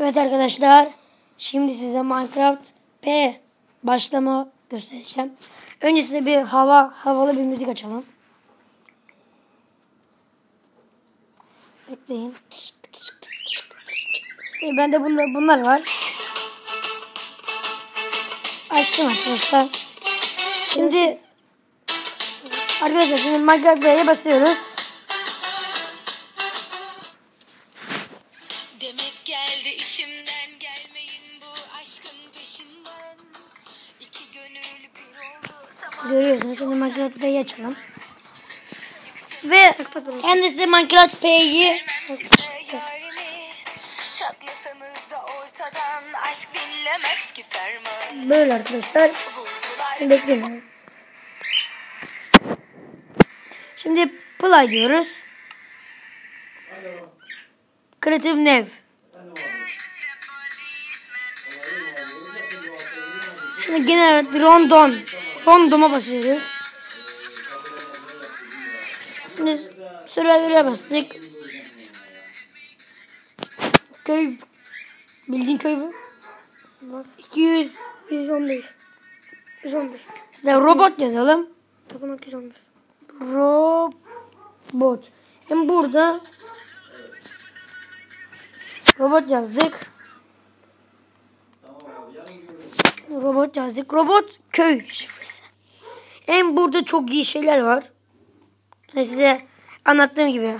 Evet arkadaşlar. Şimdi size Minecraft P başlama göstereceğim. Önce size bir hava havalı bir müzik açalım. Bekleyin. E, bende bunlar, bunlar var. Açtım arkadaşlar. Şimdi arkadaşlar şimdi Minecraft P'ye basıyoruz. İçimden gelmeyin bu aşkın peşinden. İki gönül bir oldu Görüyorsunuz. Şimdi Minecraft P'yi açalım. Ve hem de size Minecraft P'yi yarini. Çatlasanız da ortadan aşk dinlemez ki ferman. böyle arkadaşlar. Bekleyin. Şimdi play diyoruz. Creative Nav. Gene rondon. Rondoma basıyoruz. Şimdi Survivor'a bastık. Köy bildiğin köy bu. 200 115 115. Size robot yazalım. Tapınak 115. Robot. Hem burada robot yazdık. Robot yazdık. Robot köy şifresi. Hem burada çok iyi şeyler var. Size anlattığım gibi.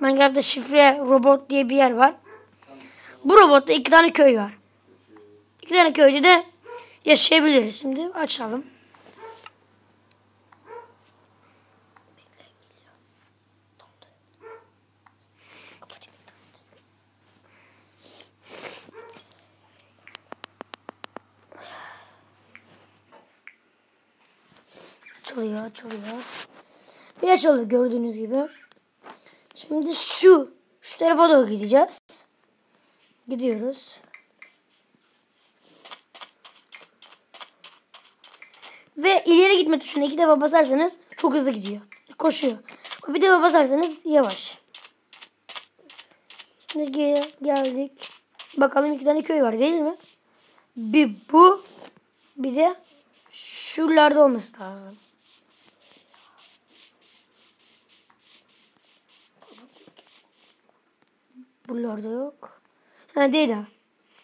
Minecraft'ta şifre robot diye bir yer var. Bu robotta iki tane köy var. İki tane köyde de yaşayabiliriz. Şimdi açalım. Açılıyor, açılıyor. Bir açıldı gördüğünüz gibi. Şimdi şu, şu tarafa doğru gideceğiz. Gidiyoruz. Ve ileri gitme tuşuna iki defa basarsanız çok hızlı gidiyor. Koşuyor. Bir defa basarsanız yavaş. Şimdi gel- geldik. Bakalım iki tane köy var değil mi? Bir bu. Bir de şuralarda olması lazım. Buralarda yok. Ha değil ha.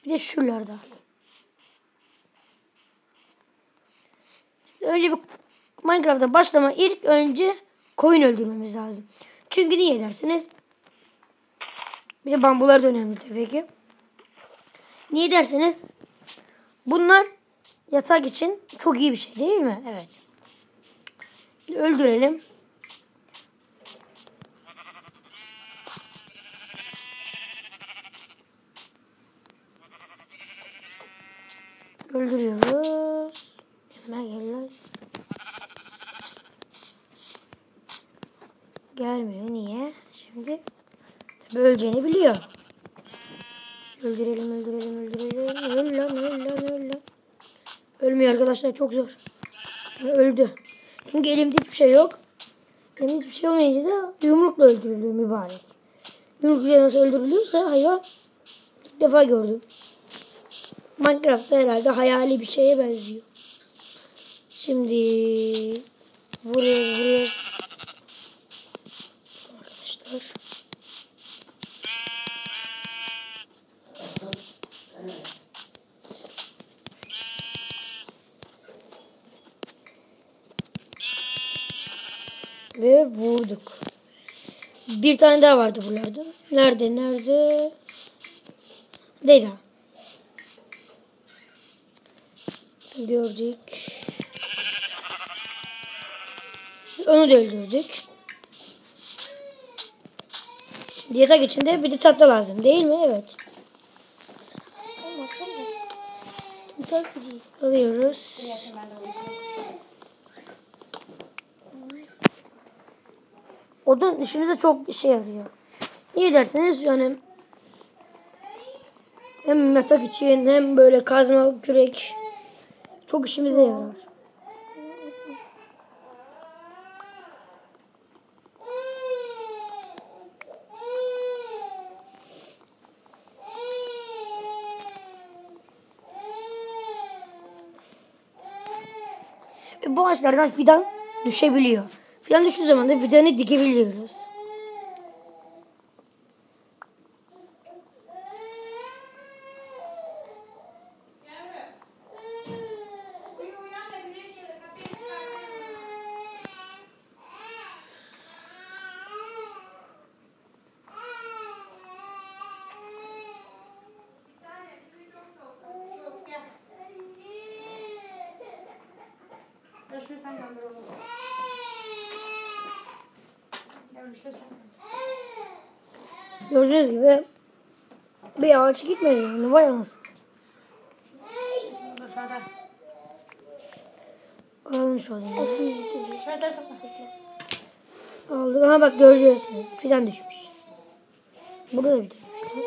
Bir de şuralarda. Önce bir Minecraft'a başlama ilk önce koyun öldürmemiz lazım. Çünkü niye derseniz bir de bambular da önemli tabii ki. Niye derseniz bunlar yatak için çok iyi bir şey değil mi? Evet. Öldürelim. Öldürüyoruz. Gelme gelme. Gelmiyor. Niye? Şimdi öleceğini biliyor. Öldürelim, öldürelim, öldürelim. Öl lan, öl lan, öl lan. Ölmüyor arkadaşlar. Çok zor. Öldü. Çünkü elimde hiçbir şey yok. Elimde hiçbir şey olmayınca da yumrukla öldürülüyor mübarek. Yumrukla nasıl öldürülüyorsa hayvan ilk defa gördüm. Minecraft'ta herhalde hayali bir şeye benziyor. Şimdi vuruyoruz vuruyoruz. Arkadaşlar. Ve vurduk. Bir tane daha vardı buralarda. Nerede nerede? Değil ha. Gördük. Onu da öldürdük. Yatak içinde bir de tatlı lazım değil mi? Evet. Alıyoruz. Odun işimize çok işe yarıyor. Niye derseniz yani hem yatak için hem böyle kazma kürek çok işimize yarar. Ve bu ağaçlardan fidan düşebiliyor. Fidan düştüğü zaman da fidanı dikebiliyoruz. Şunu sen gönder oğlum. Yavrum şunu sen gönder. Gördüğünüz gibi bir ağaç gitmedi. Yani vay Serdar. Alalım şu an. Aldık. Aha bak görüyorsunuz. Fidan düşmüş. Burada da bir tane fidan.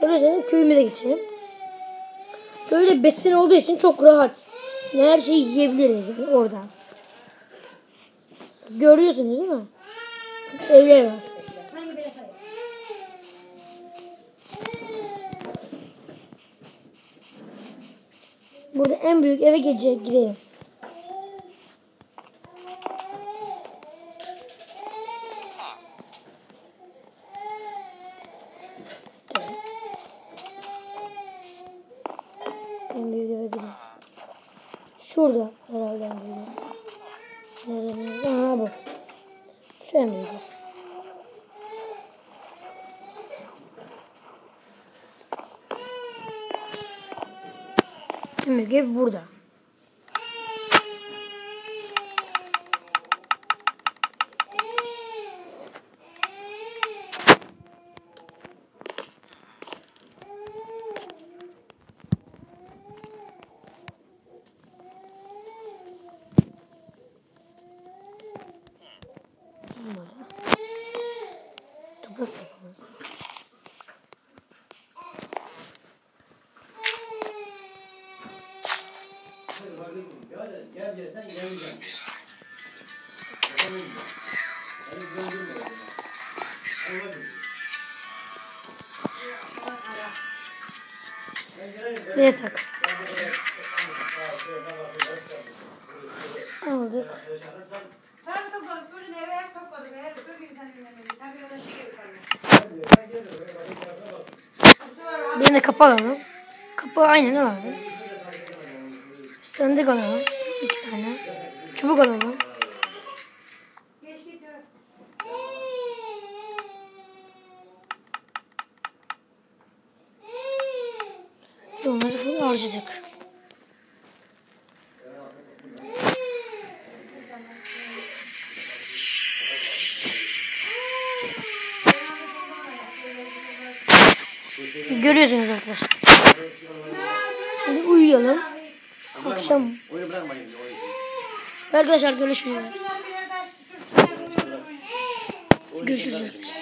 Görüyorsunuz köyümüze geçelim. Köyde besin olduğu için çok rahat. Her şeyi yiyebiliriz yani orada. Görüyorsunuz değil mi? Evler var. Burada en büyük eve geçecek gidelim. En büyük eve gidelim. Şurada herhalde ev. Nerede? Aha bu. Ev. En büyük ev burada. Burada. Toprak yapamaz. Buraya tak. Bir de kapı alalım. Kapı aynen alalım. Sandık alalım. İki tane. Çubuk alalım. Onları full harcadık. Görüyorsunuz arkadaşlar. Şimdi uyuyalım. Akşam. Arkadaşlar görüşürüz. Görüşürüz arkadaşlar.